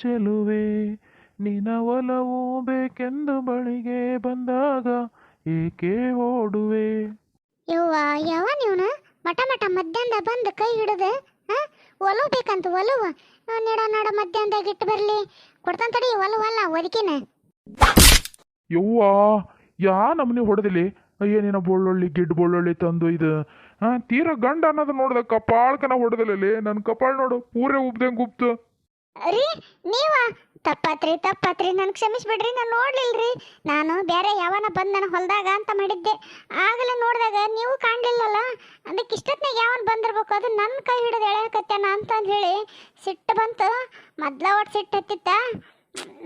ಚೆಲುವೆ ನಿನ ಒಲವು ಬೇಕೆಂದು ಬಳಿಗೆ ಬಂದಾಗ ಏಕೆ ಓಡುವೆ? ಯವ್ವ ಯಾವ ನೀವನ ಮಟ ಮಟ ಮಧ್ಯಾಹ್ನ ಬಂದು ಕೈ ಹಿಡಿದು ಒಲವು ಬೇಕಂತ ಒಲವು. ನಡ ನಡ ಮಧ್ಯಾಹ್ನದಾಗ ಇಟ್ಟು ಬರಲಿ. ಕೊಡ್ತಂತಡಿ ತಡಿ ಒಲವಲ್ಲ ಒದಕಿನ ಯವ್ವ ಯಾ ನಮ್ನಿ ಹೊಡೆದಿಲಿ? ಏನೇನ ಬೊಳ್ಳೊಳ್ಳಿ ಗಿಡ್ ಬೊಳ್ಳೊಳ್ಳಿ ತಂದು ಇದು ಹಾ? ತೀರ ಗಂಡ ಅನ್ನೋದು ನೋಡ್ದ ಕಪಾಳ್ಕನ ಹೊಡೆದಲೇ ನನ್ನ ಕಪಾಳ್ ನೋಡು ಪೂರೆ ಉಬ್ದಂಗೆ ಉಬ್ತು. ರೀ ನೀವ ತಪ್ಪಾತ್ರಿ ತಪ್ಪಾತ್ರಿ ನನ್ ಕ್ಷಮಿಸ್ಬಿಡ್ರಿ ನಾನು ನೋಡ್ಲಿಲ್ರಿ ನಾನು ಬೇರೆ ಯಾವನ ಬಂದ್ ನನ್ನ ಹೊಲ್ದಾಗ ಅಂತ ಮಾಡಿದ್ದೆ ಆಗಲೇ ನೋಡಿದಾಗ ನೀವು ಕಾಣ್ಲಿಲ್ಲಲ್ಲ ಅದಕ್ಕೆ ಇಷ್ಟೊತ್ನಾಗ ಯಾವನ್ ಬಂದಿರ್ಬೇಕು ಅದು ನನ್ನ ಕೈ ಹಿಡಿದು ಎಳೆಯಕತ್ತಾನ ಅಂತ ಹೇಳಿ ಸಿಟ್ಟು ಬಂತು ಮೊದ್ಲ ಒಟ್ಟು ಸಿಟ್ಟು ಹತ್ತಿತ್ತ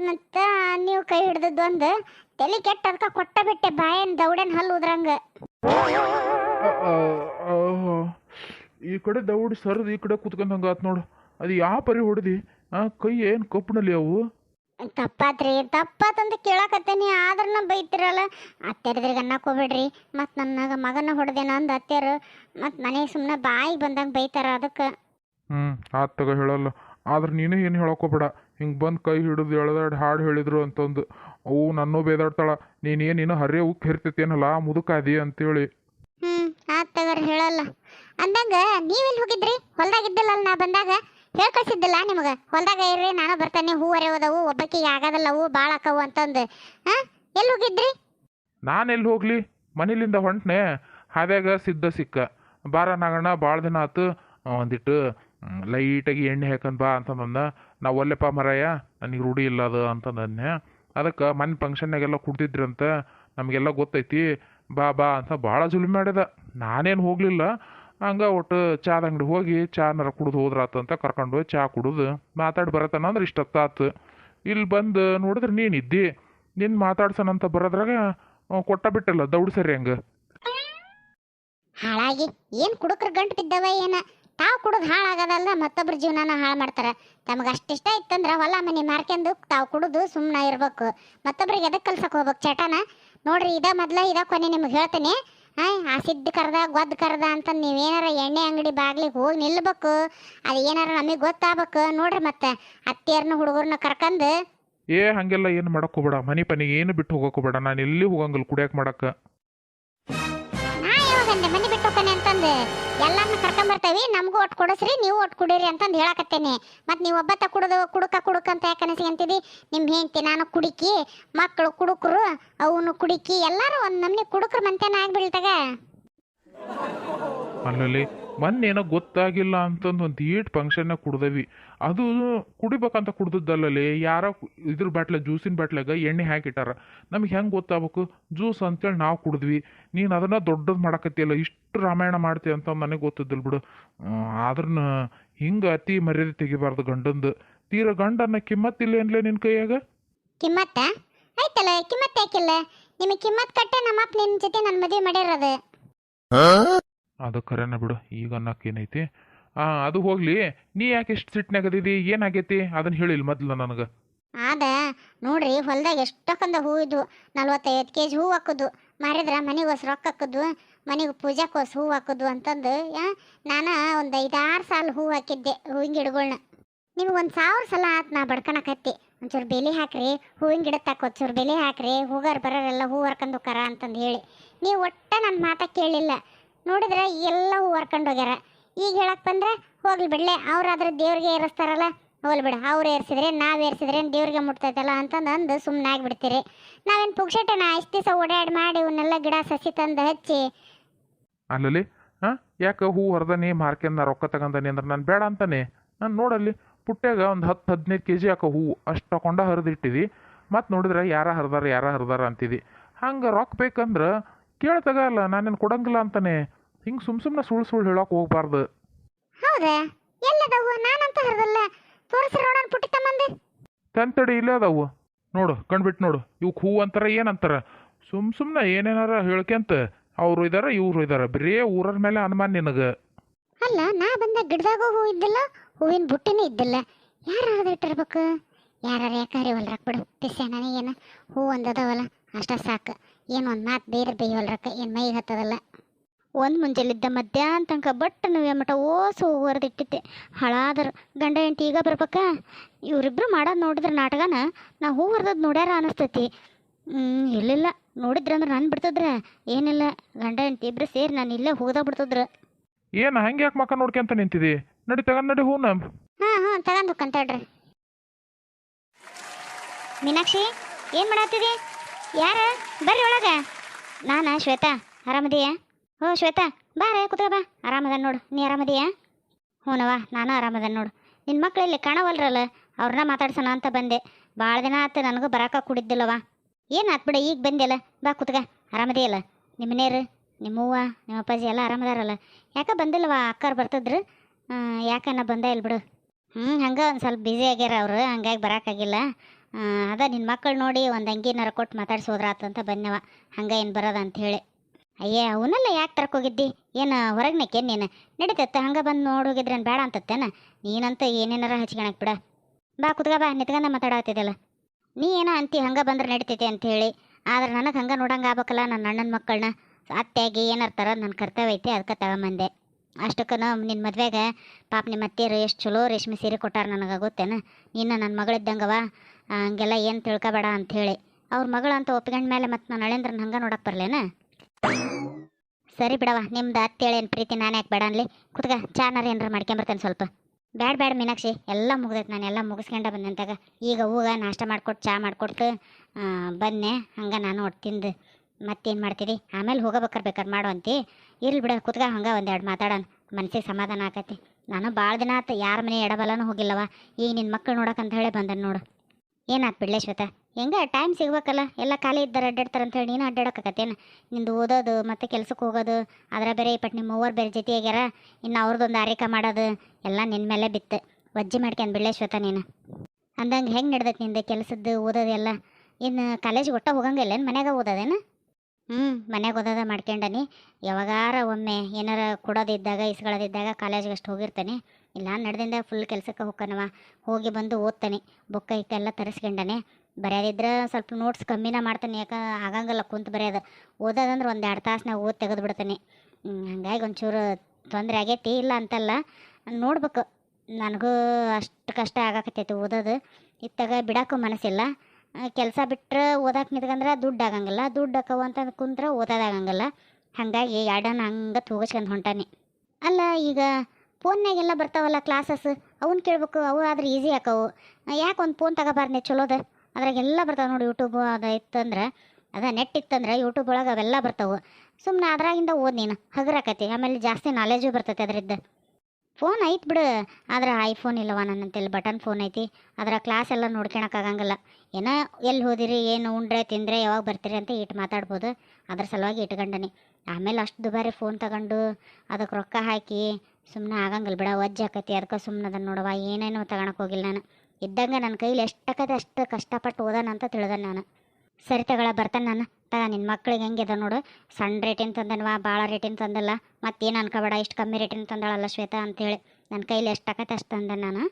ಮತ್ತು ನೀವು ಕೈ ಹಿಡ್ದದ್ದು ಒಂದು ತಲೆ ಕೆಟ್ಟ ಅದಕ್ಕೆ ಕೊಟ್ಟ ಬಿಟ್ಟೆ ಬಾಯನ್ ದೌಡನ್ ಹಲ್ಲು ಉದ್ರಂಗ ಈ ಕಡೆ ದೌಡ್ ಸರ್ದು ಈ ಕಡೆ ಕುತ್ಕೊಂಡಂಗ ಆತ್ ನೋಡು ಅದು ಯಾವ ಪರಿ ಹೊಡೆದಿ ಆ ಕೈ ಏನು ಕಪ್ಪನಲ್ಲಿ ಅವು? ತಪ್ಪಾತ್ರಿ ತಪ್ಪಾತಂತ ಕೇಳಕತ್ತೇನಿ ನಾ ಬೈತಿರಲ್ಲ. ಅತ್ತೆರದ್ರಿಗೆ ಅನ್ನಕ್ಕೆ ಹೋಗ್ಬೇಡ್ರಿ. ಮತ್ತು ನನ್ನ ಮಗನ ಹೊಡೆದೇನ ಅಂದ ಅತ್ತೆರು. ಮತ್ತು ಮನೆಗೆ ಸುಮ್ಮನೆ ಬಾಯಿ ಬಂದಂಗೆ ಬೈತಾರ ಅದಕ್ಕೆ. ಹ್ಞೂ ಆತ್ ತಗೋ ಹೇಳಲ್ಲ. ಆದ್ರೆ ನೀನೇ ಏನು ಹೇಳಕೋಬೇಡ ಹಿಂಗೆ ಬಂದು ಕೈ ಹಿಡಿದು ಎಳೆದಾಡಿ ಹಾಡು ಹೇಳಿದ್ರು ಅಂತಂದು. ಅವು ನನ್ನೂ ಬೇದಾಡ್ತಾಳ. ನೀನೇನು ಇನ್ನೂ ಹರೇ ಉಕ್ಕಿ ಹಿರ್ತೈತೇನಲ್ಲ ಮುದುಕಾದಿ ಅಂತೇಳಿ. ಹ್ಮ್ ಆತ್ ತಗರ್ ಹೇಳಲ್ಲ. ಅಂದಂಗ ನೀವೆಲ್ಲಿ ಹೋಗಿದ್ರಿ? ಹೊಲ್ದಾಗಿದ್ದಲ್ಲ ನಾ ಬಂದಾಗ? ಹೇಳ್ ಕಳ್ಸಿದ್ದಿಲ್ಲ ನಿಮಗೆ? ಹೊಲ್ದಾಗ ಇರ್ರಿ, ನಾನು ಬರ್ತಾನೆ ಹೂ ಅರೆಯೋದವು ಒಬ್ಬಕ್ಕಿಗೆ ಆಗೋದಲ್ಲ ಹೂ ಭಾಳ ಆಕವು ಅಂತಂದು ಎಲ್ಲಿ ಹೋಗಿದ್ರಿ? ನಾನೆಲ್ಲಿ ಹೋಗ್ಲಿ? ಮನೇಲಿಂದ ಹೊಂಟ್ನೆ. ಹಾದ್ಯಾಗ ಸಿದ್ಧ ಸಿಕ್ಕ. ಬಾರ ನಾಗಣ್ಣ ಭಾಳ ದಿನ ಆತು ಒಂದಿಟ್ಟು ಲೈಟಾಗಿ ಎಣ್ಣೆ ಹಾಕಂದ್ ಬಾ ಅಂತಂದ ನಾ ಒಲ್ಲೆಪ್ಪ ಮರಯ್ಯ ನನಗೆ ರೂಢಿ ಇಲ್ಲ ಅದು ಅಂತಂದನ್ನೆ. ಅದಕ್ಕೆ ಮನೆ ಫಂಕ್ಷನ್ನಾಗೆಲ್ಲ ಕುಡ್ದಿದ್ರಂತ ನಮಗೆಲ್ಲ ಗೊತ್ತೈತಿ. ಬಾ ಬಾ ಅಂತ ಭಾಳ ಜುಲ್ಮಿ ಮಾಡ್ಯದ ನಾನೇನು ಹೋಗಲಿಲ್ಲ. ಹಂಗೆ ಒಟ್ಟು ಚಾದ ಅಂಗಡಿ ಹೋಗಿ ಚಾನರ ಕುಡ್ದು ಹೋದ್ರಾತು ಅಂತ ಕರ್ಕೊಂಡು ಹೋಗಿ ಚಾ ಕುಡಿದು. ಮಾತಾಡಿ ಬರತ್ತಾನ ಅಂದ್ರೆ ಇಷ್ಟೊತ್ತಾತು. ಇಲ್ಲಿ ಬಂದು ನೋಡಿದ್ರೆ ನೀನಿದ್ದಿ ನಿನ್ನ ಮಾತಾಡ್ಸನಂತ ಬರೋದ್ರಾಗ ಕೊಟ್ಟ ಬಿಟ್ಟಲ್ಲ ದೌಡ್ ಸರಿ ಹಂಗೆ. ಹಾಳಾಗಿ. ಏನು ಕುಡುಕ್ರ ಗಂಟು ಬಿದ್ದವ ಏನ? ತಾವು ಕುಡಿದು ಹಾಳಾಗದಲ್ಲ ಮತ್ತೊಬ್ರ ಜೀವನನ ಹಾಳು ಮಾಡ್ತಾರೆ. ತಮಗೆ ಅಷ್ಟಿಷ್ಟ ಇತ್ತಂದ್ರೆ ಹೊಲ ಮನೆ ಮಾರ್ಕೊಂಡು ತಾವು ಕುಡಿದು ಸುಮ್ಮನೆ ಇರ್ಬೇಕು. ಮತ್ತೊಬ್ರಿಗೆ ಎದಕ್ಕೆ ಕಲ್ಸಕ್ಕೆ ಹೋಗ್ಬೇಕು ಚಟನ ನೋಡ್ರಿ ಇದ ಮೊದ್ಲ ಇದ ಕೊನೆ ನಿಮ್ಗೆ ಹೇಳ್ತೀನಿ. ಆ ಸಿದ್ಧ ಕರ್ದ ಗೊದ್ದು ಕರ್ದ ಅಂತ ನೀವೇನಾರ ಎಣ್ಣೆ ಅಂಗಡಿ ಬಾಗ್ಲಿಗೆ ಹೋಗಿ ನಿಲ್ಬೇಕು. ಅದು ಏನಾರ ನಮಗೆ ಗೊತ್ತಾಗ್ಬೇಕು. ನೋಡ್ರಿ ಮತ್ತೆ ಅತ್ತೆಯರ್ನ ಹುಡುಗರನ್ನ ಕರ್ಕಂದು. ಏ ಹಂಗೆಲ್ಲ ಏನು ಮಾಡಕ್ಕೆ ಹೋಗ್ಬೇಡ. ಮನೆ ಪನಿಗೆ ಏನು ಬಿಟ್ಟು ಹೋಗಕ್ಕೆ ಹೋಗ್ಬೇಡ. ನಾನು ಎಲ್ಲಿ ಹೋಗಂಗಿಲ್ಲ ಕುಡಿಯಕ್ಕೆ ಮಾಡಕ್ಕೆ ನಾ ಯಾವಾಗಂದೆ ಮನೆ ಬಿಟ್ಟು ಹೋಗ್ತಾನೆ ಅಂತಂದು. ಎಲ್ಲಾರನ್ನ ಕರ್ಕೊಂಬರ್ತೇವಿ ನಮಗೂ ಒಟ್ಟು ಕೊಡಸ್ರಿ, ನೀವು ಒಟ್ಟು ಕುಡೀರಿ ಅಂತಂದು ಹೇಳಕತ್ತೇನೆ. ಮತ್ತು ನೀವು ಒಬ್ಬತ್ತ ಕುಡಿದು, ಕುಡುಕ ಕುಡುಕ ಅಂತ ಯಾಕೆ ಅನಿಸ್ಕೊಂತಿದಿ ನಿಮ್ಮ ಹೆಂಡತಿ, ನಾನು ಕುಡುಕಿ ಮಕ್ಕಳು ಕುಡುಕರು, ಅವನು ಕುಡುಕಿ, ಎಲ್ಲರೂ ಒಂದು ನಮ್ಮನೆ ಕುಡುಕ್ರ ಮಂತೇನ ಆಗ್ಬಿಡ್ತಾಗ. ಅಲ್ಲಲ್ಲಿ ಮೊನ್ನೆ ಏನೋ ಗೊತ್ತಾಗಿಲ್ಲ ಅಂತಂದು ಒಂದು ಈಟ್ ಫಂಕ್ಷನ್ನಾಗ ಕುಡ್ದವಿ. ಅದು ಕುಡಿಬೇಕಂತ ಕುಡ್ದದ್ದಲ್ಲಲ್ಲಿ ಯಾರೋ ಇದ್ರ ಬಾಟ್ಲ, ಜ್ಯೂಸಿನ ಬಾಟ್ಲಾಗ ಎಣ್ಣೆ ಹಾಕಿಟ್ಟಾರ. ನಮ್ಗೆ ಹೆಂಗೆ ಗೊತ್ತಾಗಬೇಕು? ಜ್ಯೂಸ್ ಅಂತೇಳಿ ನಾವು ಕುಡಿದ್ವಿ. ನೀನು ಅದನ್ನು ದೊಡ್ಡದು ಮಾಡಕತ್ತಿಯಲ್ಲ, ಇಷ್ಟು ರಾಮಾಯಣ ಮಾಡ್ತಿ ಅಂತ ನನಗೆ ಗೊತ್ತಿದ್ದಿಲ್ಲ ಬಿಡು. ಆದ್ರನ್ನ ಹಿಂಗೆ ಅತಿ ಮರ್ಯಾದೆ ತೆಗಿಬಾರ್ದು ಗಂಡಂದು. ತೀರ ಗಂಡನ್ನ ಕಿಮ್ಮತ್ತಿಲ್ಲ ಏನ್ಲೇ ನಿನ್ನ ಕೈಯಾಗ? ಕಿಮ್ಮತ್ತ? ಆಯ್ತಲ್ಲ, ಕಿಮ್ಮತ್ ಯಾಕಿಲ್ಲ? ನಿಮಗೆ ಕಿಮ್ಮತ್ ಕಟ್ಟೆ ನಮ್ಮಪ್ಪ ನಿನ್ನ ಜೊತೆ ನನ್ನ ಮದುವೆ ಮಾಡಿರೋದು. ಅದು ಖರೇನ ಬಿಡು ಈಗ ಅನ್ನಕ್ಕೇನೈತಿ? ಆ ಅದು ಹೋಗ್ಲಿ ನೀ ಯಾಕೆ ಎಷ್ಟು ಸಿಟ್ನಾಗದಿದಿ ಏನಾಗೈತಿ? ಅದನ್ನ ಹೇಳಿಲ್ಲ ಮೊದ್ಲು ನನಗೆ. ಆದ ನೋಡ್ರಿ ಹೊಲ್ದಾಗ ಎಷ್ಟೊಕ್ಕಂದ ಹೂ ಇದ್ವು. ನಲ್ವತ್ತೈದು ಕೆ ಜಿ ಹೂ ಹಾಕುದು. ಮಾರಿದ್ರ ಮನೆಗೋಸ್ ರೊಕ್ಕ ಹಾಕುದು ಮನೆಗೆ ಪೂಜಾಕೋಸ್ ಹೂ ಹಾಕುದು ಅಂತಂದು ನಾನ ನಾನು ಒಂದು ಐದಾರು ಸಾಲ ಹೂ ಹಾಕಿದ್ದೆ ಹೂವಿನ ಗಿಡಗಳ್ನ. ನಿಮ್ಗೆ ಒಂದು ಸಾವಿರ ಸಲ ಆತು ನಾ ಬಡ್ಕಣಕತ್ತಿ ಒಂಚೂರು ಬೆಲೆ ಹಾಕ್ರಿ, ಹೂವಿನ ಗಿಡ ತಕ್ಕ ಒಂಚೂರು ಬೆಲೆ ಹಾಕ್ರಿ, ಹೂಗಾರ ಬರೋರೆಲ್ಲ ಹೂ ಹರ್ಕೊಂಡು ಹೋಗಾರ ಅಂತಂದು ಹೇಳಿ. ನೀವು ಒಟ್ಟ ನನ್ನ ಮಾತ ಕೇಳಿಲ್ಲ. ನೋಡಿದ್ರೆ ಎಲ್ಲ ಹೂ ಹರ್ಕೊಂಡು ಹೋಗ್ಯಾರ. ಈಗ ಹೇಳಕ್ಕೆ ಬಂದ್ರೆ, ಹೋಗ್ಲಿ ಬಿಡ್ಲೆ ಅವ್ರಾದ್ರೆ ದೇವ್ರಿಗೆ ಏರಿಸ್ತಾರಲ್ಲ, ಹೋಗ್ಲಿ ಬಿಡ, ಅವ್ರು ಏರಿಸಿದ್ರೆ, ನಾವು ಏರಿಸಿದ್ರೆ ದೇವ್ರಿಗೆ ಮುಟ್ತೈತಲ್ಲ ಅಂತಂದು ಅಂದು ಸುಮ್ಮನೆ ಆಗಿಬಿಡ್ತೀರಿ. ನಾವೇನು ಪುಕ್ಷಟನ ಇಷ್ಟು ದಿವಸ ಓಡಾಡಿ ಮಾಡಿ ಇವನ್ನೆಲ್ಲ ಗಿಡ ಸಸಿ ತಂದು ಹಚ್ಚಿ. ಅಲ್ಲಲ್ಲಿ ಹಾಂ ಯಾಕೆ ಹೂ ಹೊರದನಿ, ಮಾರ್ಕೆಂದ ರೊಕ್ಕ ತಗೊಂಡನಿ ಅಂದ್ರೆ ನಾನು ಬೇಡ ಅಂತಾನೆ? ನಾನು ನೋಡಲ್ಲಿ ಪುಟ್ಟ್ಯಾಗ ಒಂದು ಹತ್ತು ಹದಿನೈದು ಕೆ ಜಿ ಯಾಕೆ ಹೂವು. ಅಷ್ಟು ತಗೊಂಡ ಹರಿದಿಟ್ಟಿದಿ. ಮತ್ತು ನೋಡಿದ್ರೆ ಯಾರ ಹರಿದಾರ ಯಾರ ಹರಿದಾರ ಅಂತಿದಿ. ಹಂಗೆ ರೊಕ್ಕ ಬೇಕಂದ್ರೆ ಕೇಳ ತಗಲ್ಲ ನಾನೇನು ಕೊಡಂಗಿಲ್ಲ ಅಂತಾನೆ. ಹಿಂಗೆ ಸುಮ್ ಸುಮ್ಮನೆ ಸುಳ್ಳು ಸುಳ್ಳು ಹೇಳೋಕೆ ಹೋಗ್ಬಾರ್ದು. ಹೌದಾ ಎಲ್ಲದವು ನಾನಂತ ಹರಿದಲ್ಲ. ತೋರಿಸಿ ನೋಡೋಣ ಪುಟ್ಟಿ ತಮ್ಮಂದು. ತಂತಡಿ ಇಲ್ಲೇ ಅದಾವು. ನೋಡು ಕಂಡ್ಬಿಟ್ಟು ನೋಡು. ಇವಕ್ಕೆ ಹೂ ಅಂತಾರ ಏನಂತಾರ? ಸುಮ್ ಸುಮ್ಮನೆ ಏನೇನಾರ ಹೇಳ್ಕ್ಯಂತ ಅವರು ಇದಾರ ಇವ್ರು ಇದಾರ. ಬರೀ ಊರರ ಮೇಲೆ ಅನುಮಾನ ನಿನಗೆ. ಅಲ್ಲ, ನಾ ಬಂದ ಗಿಡದಾಗೂ ಹೂ ಇದ್ದಿಲ್ಲ, ಹೂವಿನ ಬುಟ್ಟಿನೂ ಇದ್ದಿಲ್ಲ. ಯಾರು ಹರಿದಿಟ್ಟಿರ್ಬೇಕು ಯಾರು ಯಾಕಾರಿ ಹೊಲ್ರಕ್ ಬಿಡು. ಪಿಸೆ ನನಗೇನು ಹೂ ಒಂದದವಲ್ಲ, ಅಷ್ಟ ಸಾಕು. ಏನು ಒಂದು ಮಾತು ಬೇರೆ ಬೇಯವಲ್ರಕ್ಕ ಏನು ಮೈಗೆ ಹತ್ತದಲ್ಲ. ಒಂದು ಮುಂಜಾಲಿದ್ದ ಮಧ್ಯಾಹ್ನ ತನಕ ಬಟ್ ನೀವು ಮಟ ಓಸು ಹೊರದಿಟ್ಟಿದ್ದೆ ಹಳಾದ್ರ. ಗಂಡ ಹೆಂಡತಿ ಈಗ ಬರ್ಬೇಕ? ಇವರಿಬ್ರು ಮಾಡೋದು ನೋಡಿದ್ರೆ ನಾಟಕನ, ನಾ ಹೂ ಹೊರದದ್ದು ನೋಡ್ಯಾರ ಅನಿಸ್ತೈತಿ. ಹ್ಞೂ ಇಲ್ಲಿಲ್ಲ. ನೋಡಿದ್ರಂದ್ರೆ ನಾನು ಬಿಡ್ತದ್ರೆ? ಏನಿಲ್ಲ. ಗಂಡ ಹೆಂಡತಿ ಇಬ್ಬರು ಸೇರಿ ನಾನು ಇಲ್ಲೇ ಹೋಗ್ದಾಗ ಬಿಡ್ತಿದ್ರ? ಏನು, ಹಂಗೆ ಯಾಕೆ ಮಕ್ಕ ನೋಡ್ಕೊಂತ ನಿಂತಿದಿ? ನಡಿ ತಗೊಂಡ್ ನಡಿ, ಹೂನ. ಹಾಂ ಹಾಂ ತಗೊಂಡು ಹೇಳ್ರಿ. ಮೀನಾಕ್ಷಿ, ಏನು ಮಾಡತ್ತಿದಿ ಯಾರ? ಬರ್ರಿ ಒಳಗೆ. ನಾನು, ಶ್ವೇತಾ, ಆರಾಮದೀಯ? ಓ ಶ್ವೇತಾ ಬಾರ ಕುತ್ಕೋ ಬಾ. ಆರಾಮದ ನೋಡು. ನೀ ಆರಾಮದೀಯ? ಹ್ಞೂನವ್ವ ನಾನು ಆರಾಮದ ನೋಡು. ನಿನ್ನ ಮಕ್ಳು ಇಲ್ಲಿ ಕಾಣವಲ್ರಲ್ಲ ಅವ್ರನ್ನ ಮಾತಾಡ್ಸೋಣ ಅಂತ ಬಂದೆ. ಭಾಳ ದಿನ ಆತು ನನಗೂ ಬರಾಕ ಕುಡಿದ್ದಿಲ್ಲವ ಏನು ಆತ್ ಬಿಡ, ಈಗ ಬಂದಿಲ್ಲ ಬಾ ಆರಾಮದಿಯಲ್ಲ? ನಿಮ್ಮ ಮನೆಯರು ನಿಮ್ಮವ್ವ, ನಿಮ್ಮ ಅಪ್ಪಾಜಿ ಎಲ್ಲ ಆರಾಮದಾರಲ್ಲ ಯಾಕೆ ಬಂದಿಲ್ಲವಾ ಅಕ್ಕಾರು ಬರ್ತಿದ್ರು? ಯಾಕೆ ನಾ ಬಂದೆ ಇಲ್ಲ ಬಿಡು. ಹ್ಞೂ ಹಂಗೆ ಒಂದು ಸ್ವಲ್ಪ ಬ್ಯುಸಿ ಆಗ್ಯಾರ ಅವರು, ಹಂಗಾಗಿ ಬರೋಕ್ಕಾಗಿಲ್ಲ ಅದ ನಿನ್ನ ಮಕ್ಕಳು ನೋಡಿ ಒಂದು ಅಂಗಿನಾರ ಕೊಟ್ಟು ಮಾತಾಡ್ಸಿ ಅಂತ ಬನ್ನವ ಹಂಗೆ ಏನು ಬರೋದ ಅಂತ ಹೇಳಿ. ಅಯ್ಯೇ ಅವನ್ನೆಲ್ಲ ಯಾಕೆ ತರ್ಕೋಗಿದ್ದಿ ಏನು ಹೊರಗೆ ನೆಕ್ಕೆ ನೀನು? ನಡೀತತ್ತೆ ಹಂಗೆ ಬಂದು ನೋಡಿ ಹೋಗಿದ್ರೇನು ಬೇಡ ಅಂತತ್ತೇನ? ನೀನಂತ ಏನೇನಾರ ಹಚ್ಕೊಳಕ್ ಬಿಡ. ಬಾ, ಕುತ್ಕ ಬಾ ನಿತ್ಕಂದ ಮಾತಾಡತ್ತಿದ್ದಲ್ಲ ನೀ ಏನೋ ಅಂತಿ, ಹಂಗೆ ಬಂದ್ರೆ ನಡೀತೈತೆ ಅಂತ ಹೇಳಿ. ಆದ್ರೆ ನನಗೆ ಹಂಗೆ ನೋಡಂಗೆ ಆಗ್ಬೇಕಲ್ಲ ನನ್ನ ಅಣ್ಣನ ಮಕ್ಕಳನ್ನ ಅತ್ತೆಯಾಗಿ ಏನಾರ ಥರ ನನ್ನ ಕರ್ತವ್ಯ ಐತಿ ಅದಕ್ಕೆ ತಗೊಂಬಂದೆ. ಅಷ್ಟಕ್ಕೂ ನಿನ್ನ ಮದ್ವೆಗೆ ಪಾಪ ನಿಮ್ಮ ಅತ್ತೆಯರು ಎಷ್ಟು ಚಲೋ ರೇಷ್ಮೆ ಸೀರೆ ಕೊಟ್ಟಾರ ನನಗೆ ಗೊತ್ತೇನ ನೀನು ನನ್ನ ಮಗಳಿದ್ದಂಗವ ಹಂಗೆಲ್ಲ ಏನು ತಿಳ್ಕೊಬೇಡ ಅಂಥೇಳಿ ಅವ್ರ ಮಗಳಂತ ಒಪ್ಕೊಂಡ ಮೇಲೆ ಮತ್ತು ನಾನು ಅಳೆಂದ್ರನ್ನ ಹಂಗೆ ನೋಡಕ್ಕೆ ಬರಲೇನ? ಸರಿ ಬಿಡವ ನಿಮ್ದು ಅತ್ತೇಳಿ ಏನು ಪ್ರೀತಿ, ನಾನು ಯಾಕೆ ಬೇಡ ಅನ್ಲಿ? ಕುತ್ಗ ಚಾನಾರ ಏನಾರು ಮಾಡ್ಕೊಂಬರ್ತೇನೆ ಸ್ವಲ್ಪ. ಬ್ಯಾಡ ಬ್ಯಾಡ ಮೀನಾಕ್ಷಿ, ಎಲ್ಲ ಮುಗ್ದೈತೆ ನಾನು, ಎಲ್ಲ ಮುಗಿಸ್ಕೊಂಡ ಬಂದಂತಾಗ ಈಗ ಹೂಗ ನಾಷ್ಟ ಮಾಡ್ಕೊಟ್ಟು ಚಾ ಮಾಡಿಕೊಟ್ಟು ಬಂದೆ, ಹಂಗೆ ನಾನು ಒಟ್ಟು ತಿಂದು ಮತ್ತೇನು ಮಾಡ್ತೀರಿ? ಆಮೇಲೆ ಹೋಗಬೇಕಾರೆ ಬೇಕಾದ್ರೆ ಮಾಡುವಂತಿ ಇರ್ಲಿ ಬಿಡ ಕುತ್ಕ ಹಂಗೆ ಒಂದೆರಡು ಮಾತಾಡೋಣ. ಮನಸ್ಸಿಗೆ ಸಮಾಧಾನ ಆಕತಿ. ನಾನು ಭಾಳ ದಿನ ಆತು, ಯಾರ ಮನೆ ಎಡಬಲನೂ ಹೋಗಿಲ್ಲವ. ಈಗ ನಿನ್ನ ಮಕ್ಕಳು ನೋಡಕ್ಕಂತ ಹೇಳಿ ಬಂದನು ನೋಡು. ಏನಾತ್ ಬಿಡ್ಲೆ ಶ್ವೇತ? ಹೆಂಗೆ ಟೈಮ್ ಸಿಗ್ಬೇಕಲ್ಲ? ಎಲ್ಲ ಖಾಲಿ ಇದ್ದಾರೆ ಅಡ್ಡಾಡ್ತಾರೆ ಅಂತ ಹೇಳಿ ನೀನು ಅಡ್ಡಾಡೋಕ್ಕಾಗತ್ತೇನು ನಿಂದು ಓದೋದು ಮತ್ತು ಕೆಲ್ಸಕ್ಕೆ ಹೋಗೋದು ಅದರ ಬೇರೆ ಇಪ್ಪಟ್ಟು ನಿಮ್ಮ ಮೂವರ್ ಬೇರೆ ಜೊತೆ ಆಗ್ಯಾರ. ಇನ್ನು ಅವ್ರದ್ದೊಂದು ಆರೈಕೆ ಮಾಡೋದು, ಎಲ್ಲ ನಿನ್ನ ಮೇಲೆ ಬಿತ್ತು. ವಜ್ಜಿ ಮಾಡ್ಕೊಂಡು ಬಿಡ್ಲೆ ಶ್ವೇತ ನೀನು. ಅಂದಂಗೆ ಹೆಂಗೆ ನಡ್ದೈತೆ ನಿಂದು ಕೆಲಸದ್ದು ಓದೋದೆಲ್ಲ ಇನ್ನು ಕಾಲೇಜಿಗೆ ಒಟ್ಟ ಹೋಗಂಗಿಲ್ಲ ಏನು ಮನ್ಯಾಗ ಓದೋದೇನು? ಹ್ಞೂ ಮನೆಗೆ ಓದೋದ ಮಾಡ್ಕೊಂಡನಿ ಯಾವಾಗಾರ ಒಮ್ಮೆ ಏನಾರ ಕೊಡೋದಿದ್ದಾಗ ಇಸ್ಕೊಳ್ಳೋದಿದ್ದಾಗ ಕಾಲೇಜ್ಗೆ ಅಷ್ಟು ಹೋಗಿರ್ತಾನೆ. ಇಲ್ಲ, ನಡೆದಿಂದ ಫುಲ್ ಕೆಲಸಕ್ಕೆ ಹೋಗ್ಕನವ. ಹೋಗಿ ಬಂದು ಓದ್ತಾನೆ. ಬುಕ್ಕ ಇಕ್ಕೆಲ್ಲ ತರಿಸ್ಕೊಂಡನೆ ಬರೆಯೋದಿದ್ರೆ ಸ್ವಲ್ಪ ನೋಟ್ಸ್ ಕಮ್ಮಿನ ಮಾಡ್ತಾನೆ. ಯಾಕೆ ಆಗಂಗಲ್ಲ ಕುಂತು ಬರೆಯೋದು. ಓದೋದಂದ್ರೆ ಒಂದು ಎರಡು ತಾಸ್ನಾಗ ಓದಿ ತೆಗೆದು ಬಿಡ್ತಾನೆ. ಹಂಗಾಗಿ ಒಂಚೂರು ತೊಂದರೆ ಆಗೈತಿ. ಇಲ್ಲ ಅಂತಲ್ಲ, ನೋಡ್ಬೇಕು. ನನಗೂ ಅಷ್ಟು ಕಷ್ಟ ಆಗಾಕತ್ತೈತಿ ಓದೋದು. ಇತ್ತಾಗ ಬಿಡೋಕ್ಕೂ ಮನಸ್ಸಿಲ್ಲ. ಕೆಲಸ ಬಿಟ್ಟರೆ ಓದಕ್ಕೆ ನಿಂತ್ಕಂದ್ರೆ ದುಡ್ಡು ಆಗಂಗಿಲ್ಲ. ದುಡ್ಡು ಹಾಕವು ಅಂತ ಕುಂತ್ರೆ ಓದೋದಾಗಂಗಿಲ್ಲ ಹಾಗಾಗಿ ಎರಡನ್ನ ಹಂಗೆ ತೂಗಿಸ್ಕೊಂಡು ಹೊಂಟಾನೆ. ಅಲ್ಲ ಈಗ ಫೋನ್ನಾಗೆಲ್ಲ ಬರ್ತಾವಲ್ಲ ಕ್ಲಾಸಸ್ ಅವನ್ನ ಕೇಳ್ಬೇಕು, ಅವು ಆದ್ರೆ ಈಸಿ ಹಾಕವು ಯಾಕೆ ಒಂದು ಫೋನ್ ತಗೋಬಾರ್ದೆ ಚಲೋದ? ಅದ್ರಾಗೆಲ್ಲ ಬರ್ತಾವೆ ನೋಡಿ ಯೂಟ್ಯೂಬ್ ಅದು ಇತ್ತಂದ್ರೆ, ಅದ ನೆಟ್ ಇತ್ತಂದ್ರೆ ಯೂಟ್ಯೂಬ್ ಒಳಗೆ ಅವೆಲ್ಲ ಬರ್ತಾವೆ. ಸುಮ್ಮನೆ ಅದ್ರಾಗಿಂದ ಓದ್ ನೀನು. ಹಗರಾಕತಿ. ಆಮೇಲೆ ಜಾಸ್ತಿ ನಾಲೆಜು ಬರ್ತೈತೆ ಅದರಿಂದ ಫೋನ್ ಐತೆ ಬಿಡು. ಆದ್ರೆ ಐಫೋನ್ ಇಲ್ಲವ ನನ್ನಂತಲ್ಲಿ? ಬಟನ್ ಫೋನ್ ಐತಿ. ಅದರ ಕ್ಲಾಸ್ ಎಲ್ಲ ನೋಡ್ಕೊಳಕ್ಕಾಗಂಗಿಲ್ಲ ಏನೋ ಎಲ್ಲಿ ಹೋದಿರಿ, ಏನು ಉಂಡ್ರೆ, ತಿಂದರೆ, ಯಾವಾಗ ಬರ್ತೀರಿ ಅಂತ ಇಟ್ಟು ಮಾತಾಡ್ಬೋದು. ಅದ್ರ ಸಲುವಾಗಿ ಇಟ್ಕೊಂಡನಿ. ಆಮೇಲೆ ಅಷ್ಟು ದುಬಾರಿ ಫೋನ್ ತಗೊಂಡು ಅದಕ್ಕೆ ರೊಕ್ಕ ಹಾಕಿ ಸುಮ್ಮನೆ ಆಗಂಗಿಲ್ಲ ಬಿಡ. ವಜ್ಜ ಆಕತಿ. ಅದಕ್ಕೆ ಸುಮ್ಮನೆ ಅದನ್ನು ನೋಡುವ ಏನೇನೋ ತಗೊಳಕ್ಕೆ ಹೋಗಿಲ್ಲ ನಾನು. ಇದ್ದಂಗೆ ನನ್ನ ಕೈಲಿ ಎಷ್ಟಾಕತ್ತೆ ಅಷ್ಟು ಕಷ್ಟಪಟ್ಟು ಓದೋಣ ಅಂತ ತಿಳಿದ ನಾನು. ಸರಿ ತಗೊಳ ಬರ್ತಾನೆ ನಾನು. ತಗ ನಿನ್ನ ಮಕ್ಳಿಗೆ ಹೆಂಗಿದೆ ನೋಡು. ಸಣ್ಣ ರೇಟಿನ ತಂದನ್ವಾ, ಭಾಳ ರೇಟಿನ ತಂದಲ್ಲ. ಮತ್ತೇನು ಅನ್ಕೋಬೇಡ, ಇಷ್ಟು ಕಮ್ಮಿ ರೇಟಿನ ತಂದಳಲ್ಲ ಶ್ವೇತಾ ಅಂತೇಳಿ. ನನ್ನ ಕೈಲಿ ಎಷ್ಟು ಆಕತ್ತೆ ಅಷ್ಟು ತಂದೆ ನಾನು.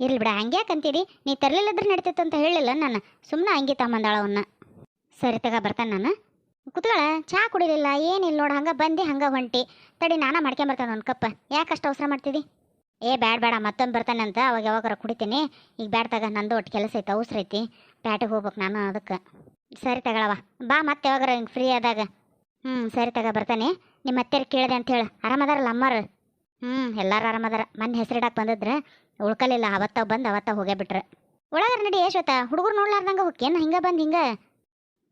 ಇರ್ಲಿ ಬಿಡ, ಹಂಗೆ ಯಾಕಂತೀರಿ ನೀ ತರಲಿಲ್ಲದ್ರೆ ನಡೀತಿತ್ತು ಅಂತ ಹೇಳಿಲ್ಲ ನಾನು. ಸುಮ್ಮನೆ ಹಂಗೆ ತಗೊಂಬಂದಾಳ ಅವನ್ನ ಸರಿ ತಗ, ಬರ್ತಾನೆ ನಾನು. ಕುತ್ಕೊಳ ಚಹಾ ಕುಡಿಲಿಲ್ಲ, ಏನಿಲ್ಲ ನೋಡು, ಹಂಗೆ ಬಂದು, ಹಂಗೆ ಹೊಂಟಿ. ತಡಿ, ನಾನ ಮಾಡ್ಕೊಂಬರ್ತಾನೆ ಒಂದು ಕಪ್ಪ. ಯಾಕೆ ಅಷ್ಟು ಅವಸರ ಮಾಡ್ತಿದ್ದಿ ಏ, ಬ್ಯಾಡ ಬೇಡ ಮತ್ತೊಂದು ಬರ್ತಾನೆ ಅಂತ ಅವಾಗ ಯಾವಾಗಾರ ಕುಡಿತೀನಿ? ಈಗ ಬ್ಯಾಡ ತಗ, ನಂದು ಒಟ್ಟು ಕೆಲಸ ಐತೆ, ಅವಸರ ಐತಿ. ಪ್ಯಾಟಿಗೆ ಹೋಗ್ಬೇಕು ನಾನು ಅದಕ್ಕೆ. ಸರಿ ತಗೊಳವ ಬಾ, ಮತ್ತೆ ಯಾವಾಗಾರ ಹಿಂಗೆ ಫ್ರೀ ಆದಾಗ. ಹ್ಞೂ ಸರಿ ತಗ, ಬರ್ತಾನೆ. ನಿಮ್ಮ ಅತ್ತೆಯರು ಕೇಳಿದೆ ಅಂತ ಹೇಳು. ಆರಾಮದಾರಲ್ಲ ಅಮ್ಮರು ಹ್ಞೂ ಎಲ್ಲರೂ ಆರಾಮದಾರ. ಮೊನ್ನೆ ಹೆಸರಿಡಕ್ಕೆ ಬಂದಿದ್ರೆ. ಉಳ್ಕಲಿಲ್ಲ, ಅವತ್ತ ಬಂದು, ಅವತ್ತ ಹೋಗೇ ಬಿಟ್ರೆ. ಒಳಗಾರ ನಡಿ ಯಶೋತ ಹುಡುಗರು ನೋಡ್ಲಾರ್ದಂಗೆ ಹೋಗ್ಯೇನು ಹಿಂಗೆ ಬಂದು ಹಿಂಗೆ?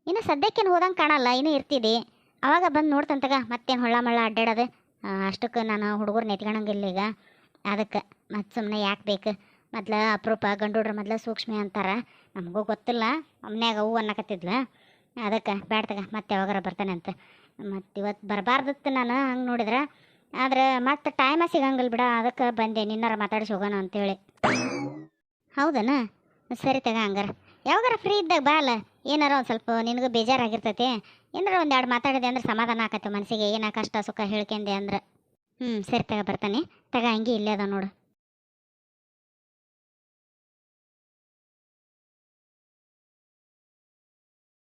ಇನ್ನು ಸದ್ಯಕ್ಕೇನು ಹೋದಂಗೆ ಕಾಣಲ್ಲ, ಇನ್ನೂ ಇರ್ತಿದ್ದಿ ಅವಾಗ ಬಂದು ನೋಡ್ತಂತಗ ಮತ್ತೇನು ಹೊಳ್ಳ ಮಳ್ಳ ಅಡ್ಡಾಡೋದು ಅಷ್ಟಕ್ಕೆ ನಾನು ಹುಡುಗರು ನೆತ್ಕೊಳಂಗಿಲ್ಲ ಈಗ. ಅದಕ್ಕೆ ಮತ್ತು ಸುಮ್ಮನೆ ಯಾಕೆ ಬೇಕು? ಮೊದ್ಲು ಅಪರೂಪ ಗಂಡುಡ್ರ ಮೊದ್ಲು ಸೂಕ್ಷ್ಮ ಅಂತಾರ. ನಮಗೂ ಗೊತ್ತಿಲ್ಲ ಮನ್ಯಾಗ ಹೂ ಅನ್ನಕತ್ತಿದ್ಲ. ಅದಕ್ಕೆ ಬ್ಯಾಡ್ತಗ ಮತ್ತೆ ಯಾವಾಗಾರ ಬರ್ತಾನೆ ಅಂತ. ಮತ್ತು ಇವತ್ತು ಬರಬಾರ್ದಿತ್ತು ನಾನು ಹಂಗೆ ನೋಡಿದ್ರೆ. ಆದ್ರೆ ಮತ್ತೆ ಟೈಮ ಸಿಗಂಗಿಲ್ಲ ಬಿಡ, ಅದಕ್ಕೆ ಬಂದೆ, ನಿನ್ನಾರ ಮಾತಾಡಿಸಿ ಹೋಗೋಣ ಅಂತೇಳಿ. ಹೌದನ? ಸರಿ ತಗ ಹಂಗಾರ. ಯಾವಾಗಾರ ಫ್ರೀ ಇದ್ದಾಗ ಬಾ ಅಲ್ಲ. ಏನಾರ ಒಂದು ಸ್ವಲ್ಪ ನಿನಗೂ ಬೇಜಾರಾಗಿರ್ತೈತಿ. ಏನಾರ ಒಂದು ಎರಡು ಮಾತಾಡಿದೆ ಅಂದ್ರೆ ಸಮಾಧಾನ ಆಕತ್ತೆ ಮನಸ್ಸಿಗೆ. ಏನ ಕಷ್ಟ ಸುಖ ಹೇಳ್ಕೊಂಡೆ ಅಂದ್ರೆ. ಹ್ಞೂ ಸರಿ ತಗ, ಬರ್ತಾನೆ. ತಗ ಹಂಗೆ ಇಲ್ಲೇ ಅದ ನೋಡು